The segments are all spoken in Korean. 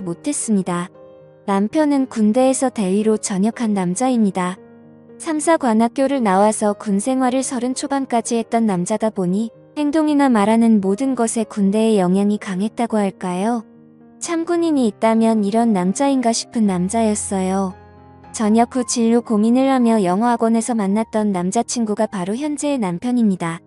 못했습니다. 남편은 군대에서 대위로 전역한 남자입니다. 3사 관학교를 나와서 군 생활을 서른 초반까지 했던 남자다 보니 행동이나 말하는 모든 것에 군대의 영향이 강했다고 할까요? 참군인이 있다면 이런 남자인가 싶은 남자였어요. 전역 후 진로 고민을 하며 영어학원에서 만났던 남자친구가 바로 현재의 남편입니다.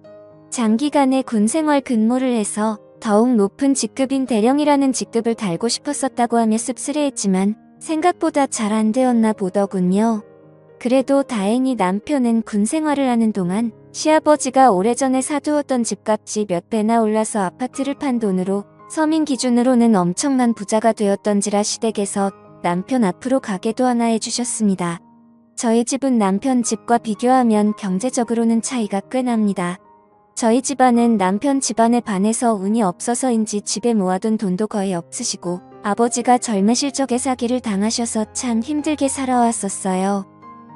장기간의 군 생활 근무를 해서 더욱 높은 직급인 대령이라는 직급을 달고 싶었었다고 하며 씁쓸해했지만 생각보다 잘 안 되었나 보더군요. 그래도 다행히 남편은 군 생활을 하는 동안 시아버지가 오래전에 사두었던 집값이 몇 배나 올라서 아파트를 판 돈으로 서민 기준으로는 엄청난 부자가 되었던지라 시댁에서 남편 앞으로 가게도 하나 해주셨습니다. 저희 집은 남편 집과 비교하면 경제적으로는 차이가 꽤 납니다. 저희 집안은 남편 집안에 반해서 운이 없어서인지 집에 모아둔 돈도 거의 없으시고 아버지가 젊으실 적에 사기를 당하셔서 참 힘들게 살아왔었어요.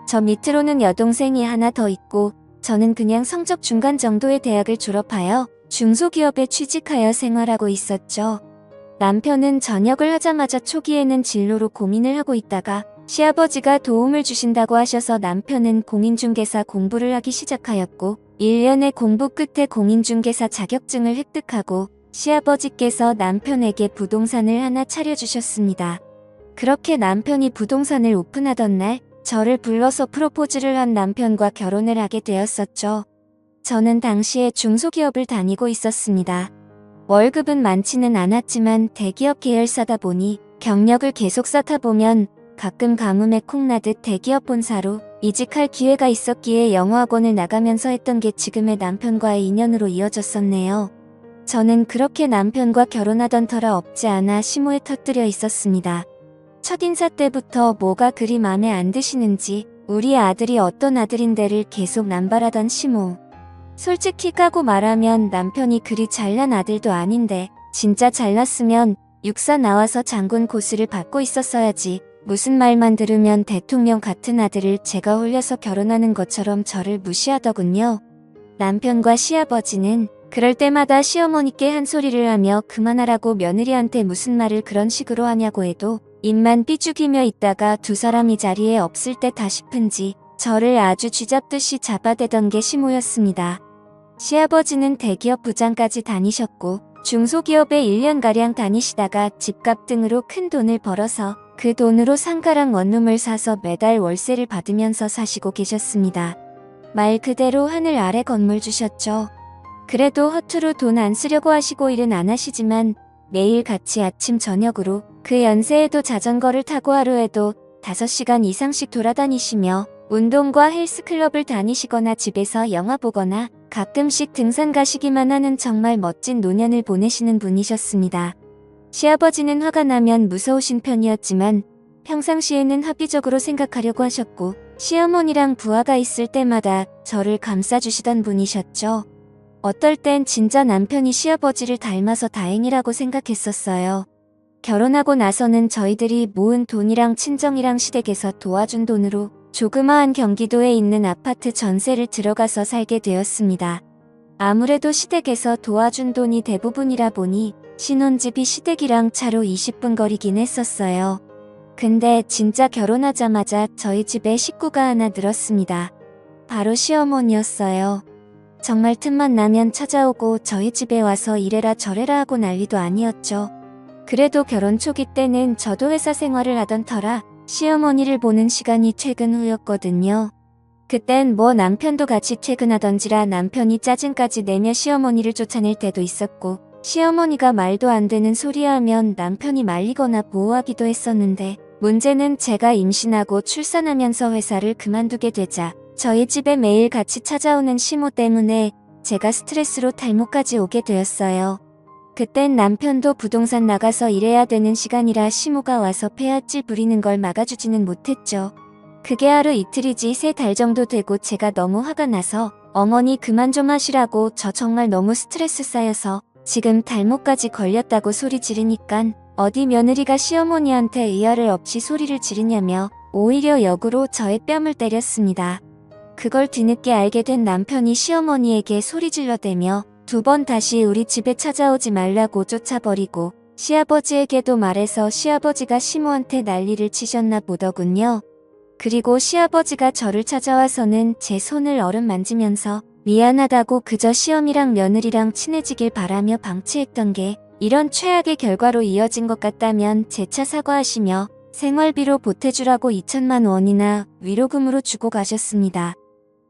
저 밑으로는 여동생이 하나 더 있고 저는 그냥 성적 중간 정도의 대학을 졸업하여 중소기업에 취직하여 생활하고 있었죠. 남편은 전역을 하자마자 초기에는 진로로 고민을 하고 있다가 시아버지가 도움을 주신다고 하셔서 남편은 공인중개사 공부를 하기 시작하였고 1년의 공부 끝에 공인중개사 자격증을 획득하고 시아버지께서 남편에게 부동산을 하나 차려주셨습니다. 그렇게 남편이 부동산을 오픈하던 날 저를 불러서 프로포즈를 한 남편과 결혼을 하게 되었었죠. 저는 당시에 중소기업을 다니고 있었습니다. 월급은 많지는 않았지만 대기업 계열사다 보니 경력을 계속 쌓다 보면 가끔 가뭄에 콩나듯 대기업 본사로 이직할 기회가 있었기에 영어학원을 나가면서 했던 게 지금의 남편과의 인연으로 이어졌었네요. 저는 그렇게 남편과 결혼하던 터라 없지 않아 심호에 터뜨려 있었습니다. 첫인사 때부터 뭐가 그리 마음에 안 드시는지 우리 아들이 어떤 아들인데를 계속 남발하던 시모. 솔직히 까고 말하면 남편이 그리 잘난 아들도 아닌데 진짜 잘났으면 육사 나와서 장군 고수를 받고 있었어야지 무슨 말만 들으면 대통령 같은 아들을 제가 홀려서 결혼하는 것처럼 저를 무시하더군요. 남편과 시아버지는 그럴 때마다 시어머니께 한 소리를 하며 그만하라고 며느리한테 무슨 말을 그런 식으로 하냐고 해도 입만 삐죽이며 있다가 두 사람이 자리에 없을 때다 싶은지 저를 아주 쥐잡듯이 잡아대던 게 시모였습니다. 시아버지는 대기업 부장까지 다니셨고 중소기업에 1년가량 다니시다가 집값 등으로 큰 돈을 벌어서 그 돈으로 상가랑 원룸을 사서 매달 월세를 받으면서 사시고 계셨습니다. 말 그대로 하늘 아래 건물 주셨죠. 그래도 허투루 돈 안 쓰려고 하시고 일은 안 하시지만 매일 같이 아침 저녁으로 그 연세에도 자전거를 타고 하루에도 5시간 이상씩 돌아다니시며 운동과 헬스클럽을 다니시거나 집에서 영화 보거나 가끔씩 등산 가시기만 하는 정말 멋진 노년을 보내시는 분이셨습니다. 시아버지는 화가 나면 무서우신 편이었지만 평상시에는 합리적으로 생각하려고 하셨고 시어머니랑 부하가 있을 때마다 저를 감싸주시던 분이셨죠. 어떨 땐 진짜 남편이 시아버지를 닮아서 다행이라고 생각했었어요. 결혼하고 나서는 저희들이 모은 돈이랑 친정이랑 시댁에서 도와준 돈으로 조그마한 경기도에 있는 아파트 전세를 들어가서 살게 되었습니다. 아무래도 시댁에서 도와준 돈이 대부분이라 보니 신혼집이 시댁이랑 차로 20분 거리긴 했었어요. 근데 진짜 결혼하자마자 저희 집에 식구가 하나 늘었습니다. 바로 시어머니였어요. 정말 틈만 나면 찾아오고 저희 집에 와서 이래라 저래라 하고 난리도 아니었죠. 그래도 결혼 초기 때는 저도 회사 생활을 하던 터라 시어머니를 보는 시간이 퇴근 후였거든요. 그땐 뭐 남편도 같이 퇴근하던지라 남편이 짜증까지 내며 시어머니를 쫓아낼 때도 있었고 시어머니가 말도 안 되는 소리 하면 남편이 말리거나 보호하기도 했었는데 문제는 제가 임신하고 출산하면서 회사를 그만두게 되자 저희 집에 매일 같이 찾아오는 시모 때문에 제가 스트레스로 탈모까지 오게 되었어요. 그땐 남편도 부동산 나가서 일해야 되는 시간이라 시모가 와서 폐하질 부리는 걸 막아주지는 못했죠. 그게 하루 이틀이지 세 달 정도 되고 제가 너무 화가 나서 어머니 그만 좀 하시라고 저 정말 너무 스트레스 쌓여서 지금 탈모까지 걸렸다고 소리 지르니깐 어디 며느리가 시어머니한테 의아를 없이 소리를 지르냐며 오히려 역으로 저의 뺨을 때렸습니다. 그걸 뒤늦게 알게 된 남편이 시어머니에게 소리 질러대며 두 번 다시 우리 집에 찾아오지 말라고 쫓아버리고 시아버지에게도 말해서 시아버지가 시모한테 난리를 치셨나 보더군요. 그리고 시아버지가 저를 찾아와서는 제 손을 어른 만지면서 미안하다고 그저 시엄이랑 며느리랑 친해지길 바라며 방치했던 게 이런 최악의 결과로 이어진 것 같다면 재차 사과하시며 생활비로 보태주라고 2천만 원이나 위로금으로 주고 가셨습니다.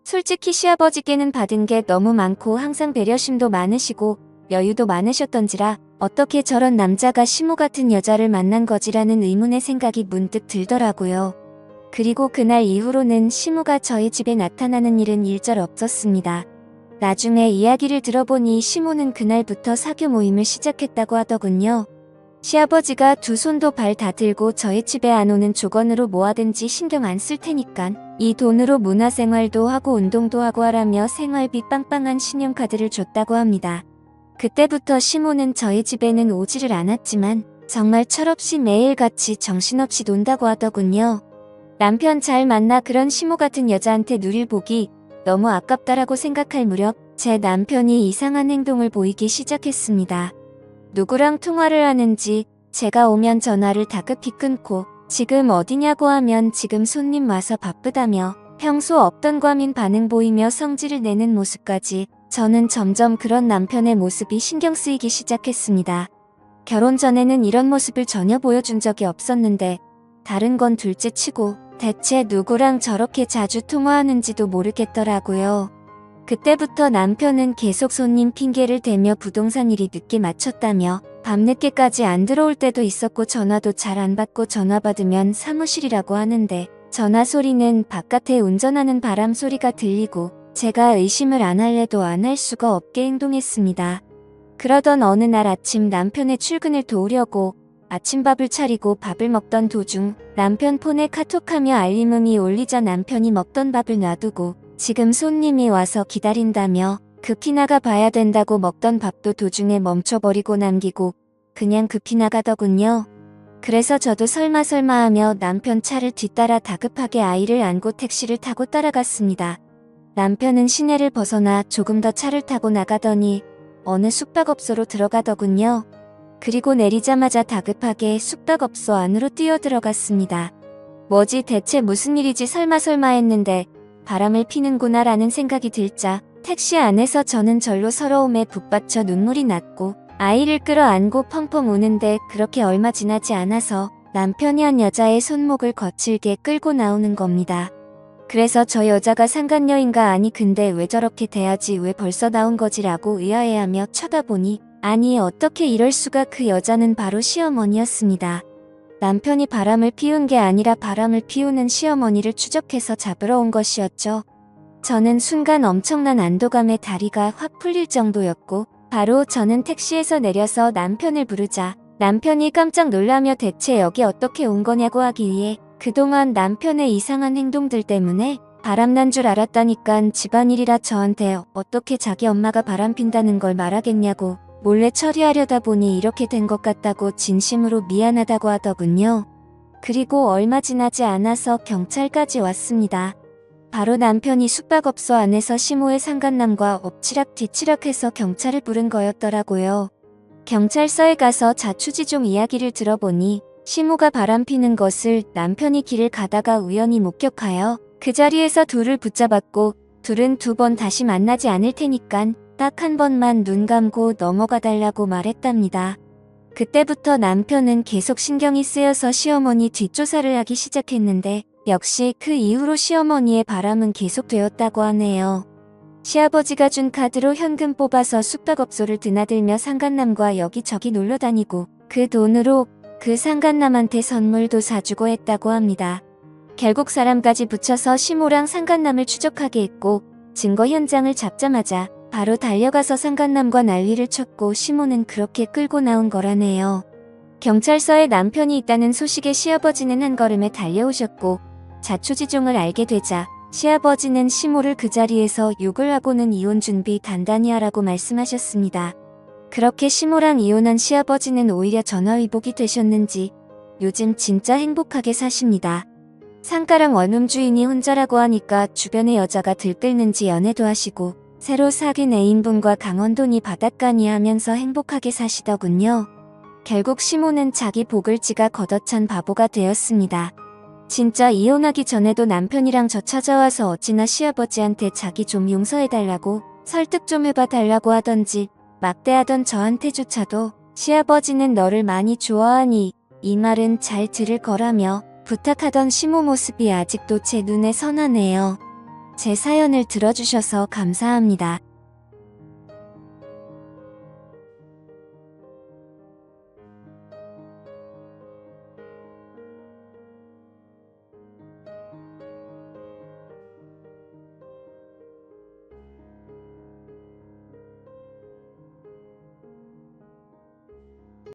솔직히 시아버지께는 받은 게 너무 많고 항상 배려심도 많으시고 여유도 많으셨던지라 어떻게 저런 남자가 시모 같은 여자를 만난 거지라는 의문의 생각이 문득 들더라고요. 그리고 그날 이후로는 시무가 저희 집에 나타나는 일은 일절 없었습니다. 나중에 이야기를 들어보니 시모는 그날부터 사교 모임을 시작했다고 하더군요. 시아버지가 두 손도 발 다 들고 저희 집에 안 오는 조건으로 뭐하든지 신경 안 쓸 테니깐 이 돈으로 문화생활도 하고 운동도 하고 하라며 생활비 빵빵한 신용카드를 줬다고 합니다. 그때부터 시모는 저희 집에는 오지를 않았지만 정말 철없이 매일같이 정신없이 논다고 하더군요. 남편 잘 만나 그런 시모 같은 여자한테 누릴 복이 너무 아깝다라고 생각할 무렵 제 남편이 이상한 행동을 보이기 시작했습니다. 누구랑 통화를 하는지 제가 오면 전화를 다급히 끊고 지금 어디냐고 하면 지금 손님 와서 바쁘다며 평소 없던 과민 반응 보이며 성질을 내는 모습까지 저는 점점 그런 남편의 모습이 신경 쓰이기 시작했습니다. 결혼 전에는 이런 모습을 전혀 보여준 적이 없었는데 다른 건 둘째 치고 대체 누구랑 저렇게 자주 통화하는지도 모르겠더라고요. 그때부터 남편은 계속 손님 핑계를 대며 부동산 일이 늦게 마쳤다며 밤늦게까지 안 들어올 때도 있었고 전화도 잘 안 받고 전화 받으면 사무실이라고 하는데 전화 소리는 바깥에 운전하는 바람 소리가 들리고 제가 의심을 안 할래도 안 할 수가 없게 행동했습니다. 그러던 어느 날 아침 남편의 출근을 도우려고 아침밥을 차리고 밥을 먹던 도중 남편 폰에 카톡하며 알림음이 울리자 남편이 먹던 밥을 놔두고 지금 손님이 와서 기다린다며 급히 나가 봐야 된다고 먹던 밥도 도중에 멈춰버리고 남기고 그냥 급히 나가더군요. 그래서 저도 설마 설마 하며 남편 차를 뒤따라 다급하게 아이를 안고 택시를 타고 따라갔습니다. 남편은 시내를 벗어나 조금 더 차를 타고 나가더니 어느 숙박업소로 들어가더군요. 그리고 내리자마자 다급하게 숙박업소 안으로 뛰어 들어갔습니다. 뭐지 대체 무슨 일이지 설마 설마 했는데 바람을 피는구나 라는 생각이 들자 택시 안에서 저는 절로 서러움에 북받쳐 눈물이 났고 아이를 끌어안고 펑펑 우는데 그렇게 얼마 지나지 않아서 남편이 한 여자의 손목을 거칠게 끌고 나오는 겁니다. 그래서 저 여자가 상간녀인가 아니 근데 왜 저렇게 돼야지 왜 벌써 나온 거지라고 의아해하며 쳐다보니 아니 어떻게 이럴 수가 그 여자는 바로 시어머니였습니다. 남편이 바람을 피운 게 아니라 바람을 피우는 시어머니를 추적해서 잡으러 온 것이었죠. 저는 순간 엄청난 안도감에 다리가 확 풀릴 정도였고 바로 저는 택시에서 내려서 남편을 부르자 남편이 깜짝 놀라며 대체 여기 어떻게 온 거냐고 하기에 그동안 남편의 이상한 행동들 때문에 바람난 줄 알았다니깐 집안일이라 저한테 어떻게 자기 엄마가 바람 핀다는 걸 말하겠냐고 몰래 처리하려다 보니 이렇게 된 것 같다고 진심으로 미안하다고 하더군요. 그리고 얼마 지나지 않아서 경찰까지 왔습니다. 바로 남편이 숙박업소 안에서 시모의 상간남과 엎치락 뒤치락해서 경찰을 부른 거였더라고요. 경찰서에 가서 자초지 종 이야기를 들어보니 시모가 바람피는 것을 남편이 길을 가다가 우연히 목격하여 그 자리에서 둘을 붙잡았고 둘은 두 번 다시 만나지 않을 테니깐 딱 한 번만 눈 감고 넘어가 달라고 말했답니다. 그때부터 남편은 계속 신경이 쓰여서 시어머니 뒷조사를 하기 시작했는데 역시 그 이후로 시어머니의 바람은 계속되었다고 하네요. 시아버지가 준 카드로 현금 뽑아서 숙박업소를 드나들며 상간남과 여기저기 놀러 다니고 그 돈으로 그 상간남한테 선물도 사주고 했다고 합니다. 결국 사람까지 붙여서 시모랑 상간남을 추적하게 했고 증거 현장을 잡자마자 바로 달려가서 상간남과 난리를 쳤고 시모는 그렇게 끌고 나온 거라네요. 경찰서에 남편이 있다는 소식에 시아버지는 한 걸음에 달려오셨고 자초지종을 알게 되자 시아버지는 시모를 그 자리에서 욕을 하고는 이혼 준비 단단히 하라고 말씀하셨습니다. 그렇게 시모랑 이혼한 시아버지는 오히려 전화위복이 되셨는지 요즘 진짜 행복하게 사십니다. 상가랑 원룸 주인이 혼자라고 하니까 주변의 여자가 들끓는지 연애도 하시고 새로 사귄 애인분과 강원도니 바닷가니 하면서 행복하게 사시더군요. 결국 시모는 자기 복을 지가 걷어찬 바보가 되었습니다. 진짜 이혼하기 전에도 남편이랑 저 찾아와서 어찌나 시아버지한테 자기 좀 용서해달라고 설득 좀 해봐 달라고 하던지 막대하던 저한테조차도 시아버지는 너를 많이 좋아하니 이 말은 잘 들을 거라며 부탁하던 시모 모습이 아직도 제 눈에 선하네요. 제 사연을 들어주셔서 감사합니다.